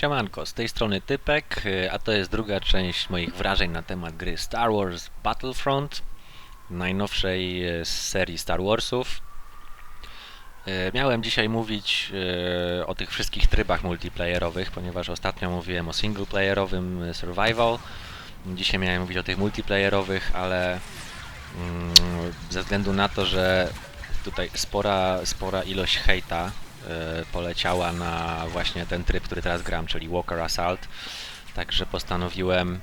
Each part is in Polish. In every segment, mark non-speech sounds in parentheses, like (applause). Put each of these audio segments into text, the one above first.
Siemanko, z tej strony Typek, y, a to jest druga część moich wrażeń na temat gry Star Wars Battlefront, najnowszej y, z serii Star Warsów. Y, Miałem dzisiaj mówić o tych wszystkich trybach multiplayerowych, ponieważ ostatnio mówiłem o singleplayerowym survival. Dzisiaj miałem mówić o tych multiplayerowych, ale mm, ze względu na to, że tutaj spora, spora ilość hejta poleciała na właśnie ten tryb, który teraz gram, czyli Walker Assault. Także postanowiłem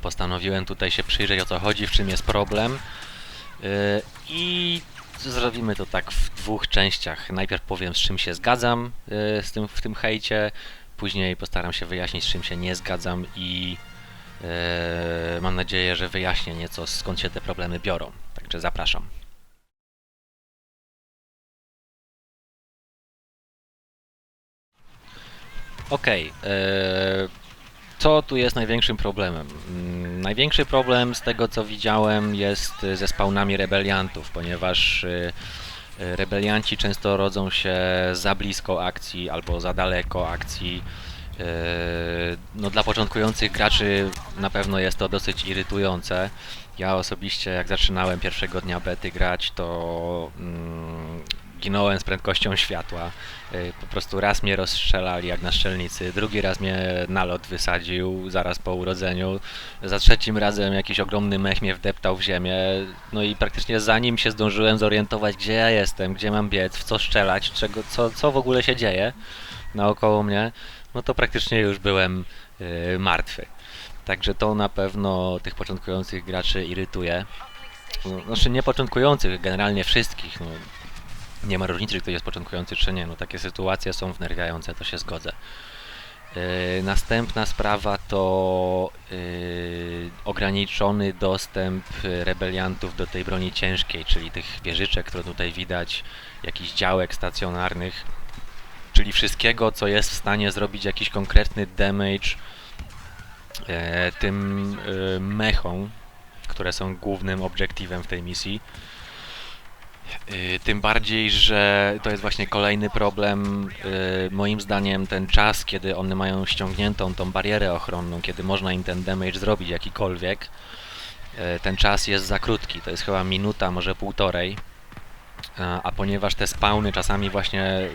postanowiłem tutaj się przyjrzeć o co chodzi, w czym jest problem. Y, I zrobimy to tak w dwóch częściach. Najpierw powiem z czym się zgadzam y, z tym, w tym hejcie, później postaram się wyjaśnić z czym się nie zgadzam i mam nadzieję, że wyjaśnię nieco skąd się te problemy biorą. Także zapraszam. Okej, e, co tu jest największym problemem? Mm, Największy problem z tego co widziałem jest e, ze spawnami rebeliantów, ponieważ e, rebelianci często rodzą się za blisko akcji albo za daleko akcji. No dla początkujących graczy na pewno jest to dosyć irytujące. Ja osobiście jak zaczynałem pierwszego dnia bety grać, to mm, ginąłem z prędkością światła. Y, Po prostu raz mnie rozstrzelali jak na strzelnicy, drugi raz mnie nalot wysadził zaraz po urodzeniu, za trzecim razem jakiś ogromny mech mnie wdeptał w ziemię, no i praktycznie zanim się zdążyłem zorientować, gdzie ja jestem, gdzie mam biec, w co strzelać, czego, co, co w ogóle się dzieje naokoło mnie, no to praktycznie już byłem y, martwy. Także to na pewno tych początkujących graczy irytuje. No, Znaczy nie początkujących, generalnie wszystkich. No, nie ma różnicy, czy ktoś jest początkujący, czy nie. No, takie sytuacje są wnerwiające, to się zgodzę. Yy, następna sprawa to yy, ograniczony dostęp yy, rebeliantów do tej broni ciężkiej, czyli tych wieżyczek, które tutaj widać, jakichś działek stacjonarnych, czyli wszystkiego, co jest w stanie zrobić jakiś konkretny damage e, tym e, mechom, które są głównym obiektywem w tej misji. Y, Tym bardziej, że to jest właśnie kolejny problem. y, Moim zdaniem ten czas, kiedy one mają ściągniętą tą barierę ochronną, kiedy można im ten damage zrobić jakikolwiek, y, ten czas jest za krótki. To jest chyba minuta, może półtorej. A, ponieważ te spawny czasami właśnie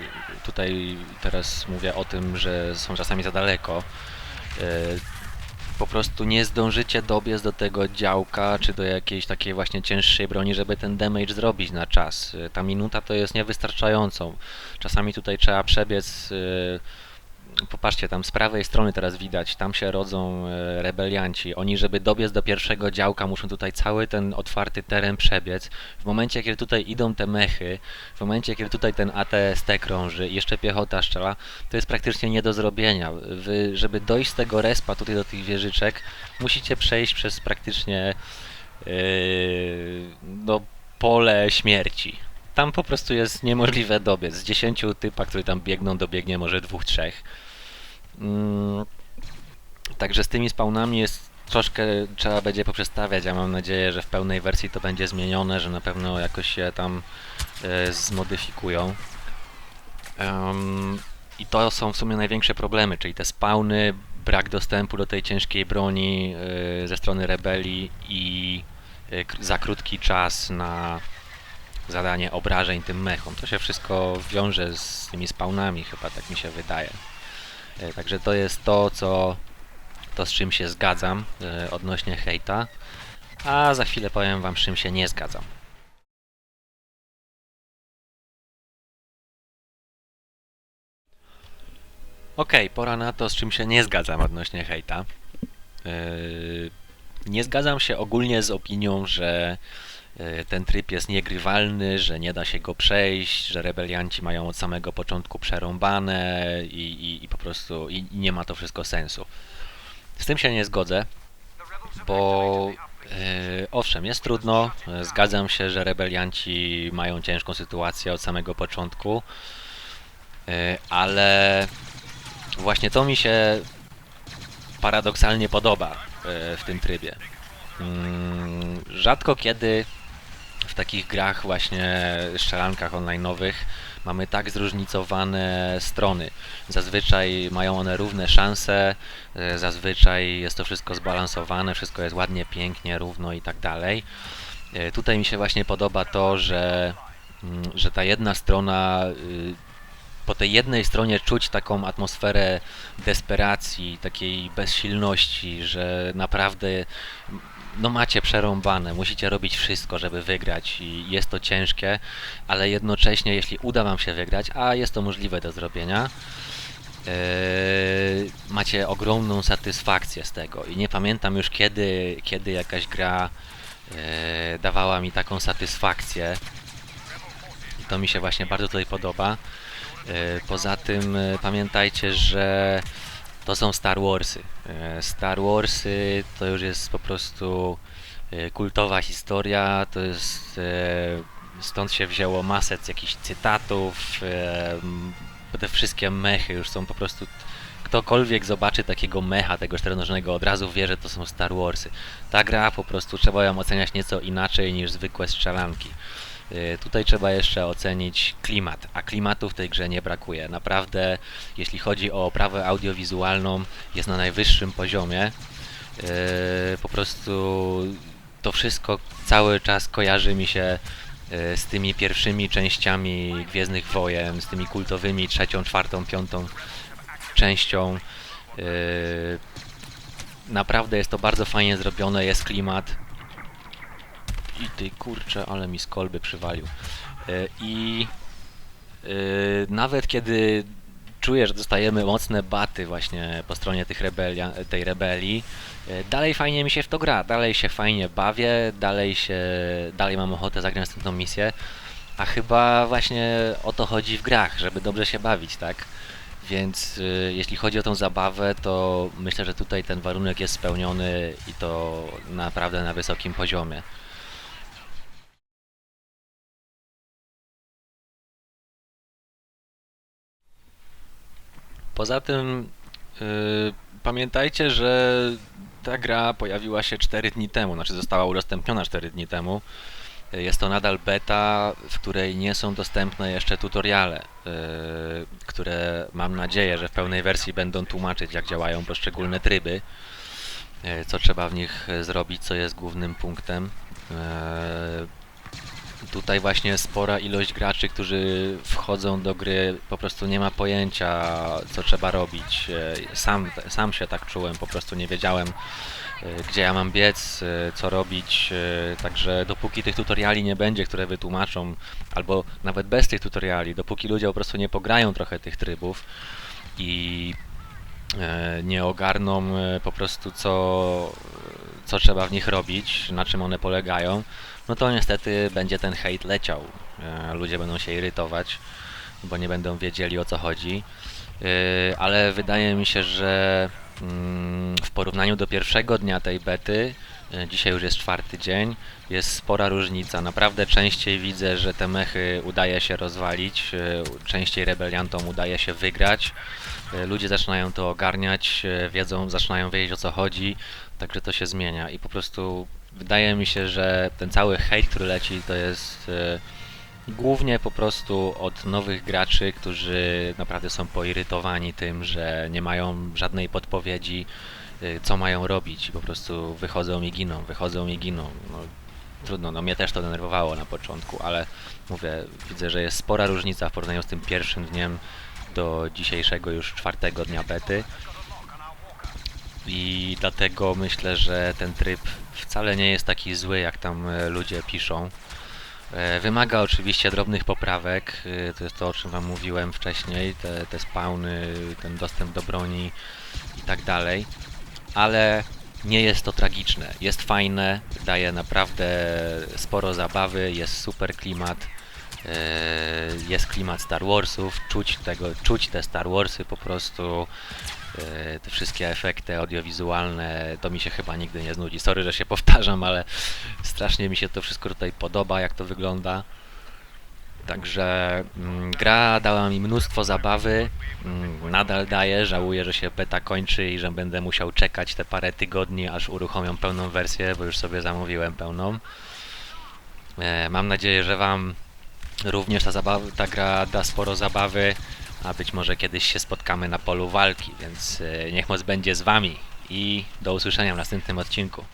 tutaj teraz mówię o tym, że są czasami za daleko, po prostu nie zdążycie dobiec do tego działka, czy do jakiejś takiej właśnie cięższej broni, żeby ten damage zrobić na czas. Ta minuta to jest niewystarczającą. Czasami tutaj trzeba przebiec. y, Popatrzcie, tam z prawej strony teraz widać, tam się rodzą e, rebelianci. Oni, żeby dobiec do pierwszego działka, muszą tutaj cały ten otwarty teren przebiec. W momencie, kiedy tutaj idą te mechy, w momencie, kiedy tutaj ten ATST krąży i jeszcze piechota strzela, to jest praktycznie nie do zrobienia. Wy, żeby dojść z tego respa tutaj do tych wieżyczek, musicie przejść przez praktycznie yy, no, pole śmierci. Tam po prostu jest niemożliwe dobiec. Z 10 typa, które tam biegną, dobiegnie może dwóch, trzech. Mm, Także z tymi spawnami jest troszkę trzeba będzie poprzestawiać. Ja mam nadzieję, że w pełnej wersji to będzie zmienione, że na pewno jakoś się tam e, zmodyfikują. Em, I to są w sumie największe problemy, czyli te spawny, brak dostępu do tej ciężkiej broni e, ze strony rebelii i e, za krótki czas na zadanie obrażeń tym mechom. To się wszystko wiąże z tymi spawnami, chyba tak mi się wydaje. E, Także to jest to, co to z czym się zgadzam e, odnośnie hejta, a za chwilę powiem wam z czym się nie zgadzam. Okej, pora na to, z czym się nie zgadzam odnośnie hejta. Yy, Nie zgadzam się ogólnie z opinią, że ten tryb jest niegrywalny, że nie da się go przejść, że rebelianci mają od samego początku przerąbane i, i, i po prostu i nie ma to wszystko sensu. Z tym się nie zgodzę, bo yy, owszem, jest trudno. Zgadzam się, że rebelianci mają ciężką sytuację od samego początku, yy, ale właśnie to mi się paradoksalnie podoba yy, w tym trybie. Mm, Rzadko kiedy takich grach właśnie strzelankach online'owych mamy tak zróżnicowane strony. Zazwyczaj mają one równe szanse, e, zazwyczaj jest to wszystko zbalansowane, wszystko jest ładnie, pięknie, równo i tak dalej. E, Tutaj mi się właśnie podoba to, że, mm, że ta jedna strona y, po tej jednej stronie czuć taką atmosferę desperacji, takiej bezsilności, że naprawdę no macie przerąbane, musicie robić wszystko, żeby wygrać i jest to ciężkie, ale jednocześnie jeśli uda wam się wygrać, a jest to możliwe do zrobienia, yy, macie ogromną satysfakcję z tego i nie pamiętam już kiedy, kiedy jakaś gra yy, dawała mi taką satysfakcję i to mi się właśnie bardzo tutaj podoba. Yy, Poza tym yy, pamiętajcie, że to są Star Warsy. E, Star Warsy to już jest po prostu e, kultowa historia, to jest e, stąd się wzięło masę jakichś cytatów, te wszystkie mechy już są po prostu ktokolwiek zobaczy takiego mecha, tego czteronożnego, od razu wie, że to są Star Warsy. Ta gra po prostu trzeba ją oceniać nieco inaczej niż zwykłe strzelanki. Y, Tutaj trzeba jeszcze ocenić klimat, a klimatu w tej grze nie brakuje. Naprawdę, jeśli chodzi o oprawę audiowizualną, jest na najwyższym poziomie. Y, Po prostu to wszystko cały czas kojarzy mi się y, z tymi pierwszymi częściami Gwiezdnych Wojen, z tymi kultowymi trzecią, czwartą, piątą częścią. Naprawdę jest to bardzo fajnie zrobione, jest klimat. I ty kurczę, ale mi z kolby przywalił. E, I e, nawet kiedy czuję, że dostajemy mocne baty właśnie po stronie tych rebelia, tej rebelii, e, dalej fajnie mi się w to gra, dalej się fajnie bawię, dalej się, dalej mam ochotę zagrać następną misję, a chyba właśnie o to chodzi w grach, żeby dobrze się bawić, tak? Więc y, jeśli chodzi o tą zabawę, to myślę, że tutaj ten warunek jest spełniony i to naprawdę na wysokim poziomie. Poza tym yy, pamiętajcie, że ta gra pojawiła się 4 dni temu, znaczy została udostępniona 4 dni temu. Jest to nadal beta, w której nie są dostępne jeszcze tutoriale, yy, które mam nadzieję, że w pełnej wersji będą tłumaczyć, jak działają poszczególne tryby, yy, co trzeba w nich zrobić, co jest głównym punktem. Yy, Tutaj właśnie spora ilość graczy, którzy wchodzą do gry, po prostu nie ma pojęcia, co trzeba robić. E, Sam, sam się tak czułem, po prostu nie wiedziałem, e, gdzie ja mam biec, e, co robić. Także dopóki tych tutoriali nie będzie, które wytłumaczą, albo nawet bez tych tutoriali, dopóki ludzie po prostu nie pograją trochę tych trybów i nie ogarną po prostu co, co trzeba w nich robić, na czym one polegają, no to niestety będzie ten hejt leciał. E, Ludzie będą się irytować, bo nie będą wiedzieli o co chodzi. E, Ale wydaje mi się, że mm, w porównaniu do pierwszego dnia tej bety, e, dzisiaj już jest czwarty dzień, jest spora różnica. Naprawdę częściej widzę, że te mechy udaje się rozwalić, częściej rebeliantom udaje się wygrać. Ludzie zaczynają to ogarniać, wiedzą, zaczynają wiedzieć o co chodzi, także to się zmienia i po prostu wydaje mi się, że ten cały hejt, który leci, to jest e, głównie po prostu od nowych graczy, którzy naprawdę są poirytowani tym, że nie mają żadnej podpowiedzi, e, co mają robić po prostu wychodzą i giną, wychodzą i giną. No, trudno, no mnie też to denerwowało na początku, ale mówię, widzę, że jest spora różnica w porównaniu z tym pierwszym dniem do dzisiejszego już czwartego dnia bety i dlatego myślę, że ten tryb wcale nie jest taki zły, jak tam e, ludzie piszą. E, Wymaga oczywiście drobnych poprawek, e, to jest to, o czym Wam mówiłem wcześniej, te, te spawny, ten dostęp do broni i tak dalej, ale nie jest to tragiczne. Jest fajne, daje naprawdę sporo zabawy, jest super klimat, jest klimat Star Warsów, czuć, tego, czuć te Star Warsy po prostu, e, te wszystkie efekty audiowizualne, to mi się chyba nigdy nie znudzi. Sorry, że się (laughs) powtarzam, ale strasznie mi się to wszystko tutaj podoba, jak to wygląda. Także mm, gra dała mi mnóstwo zabawy, mm, nadal daje, żałuję, że się beta kończy i że będę musiał czekać te parę tygodni, aż uruchomią pełną wersję, bo już sobie zamówiłem pełną. E, Mam nadzieję, że Wam również ta, zabawa, ta gra da sporo zabawy, a być może kiedyś się spotkamy na polu walki, więc e, niech moc będzie z Wami i do usłyszenia w następnym odcinku.